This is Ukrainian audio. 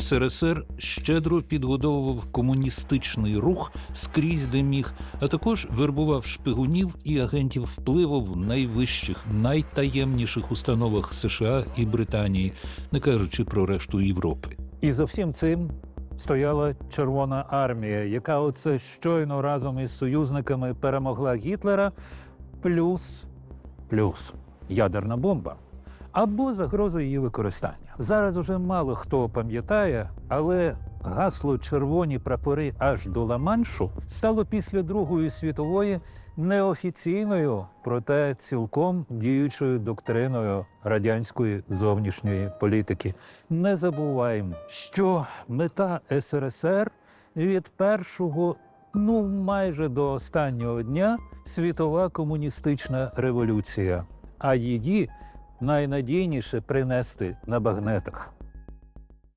СРСР щедро підгодовував комуністичний рух скрізь, де міг, а також вербував шпигунів і агентів впливу в найвищих, найтаємніших установах США і Британії, не кажучи про решту Європи. І за всім цим стояла Червона армія, яка оце щойно разом із союзниками перемогла Гітлера, плюс плюс ядерна бомба або загроза її використання. Зараз уже мало хто пам'ятає, але гасло червоні прапори аж до Ла-Маншу стало після Другої світової неофіційною, проте цілком діючою доктриною радянської зовнішньої політики. Не забуваємо, що мета СРСР від першого, ну майже до останнього дня світова комуністична революція, а її найнадійніше принести на багнетах.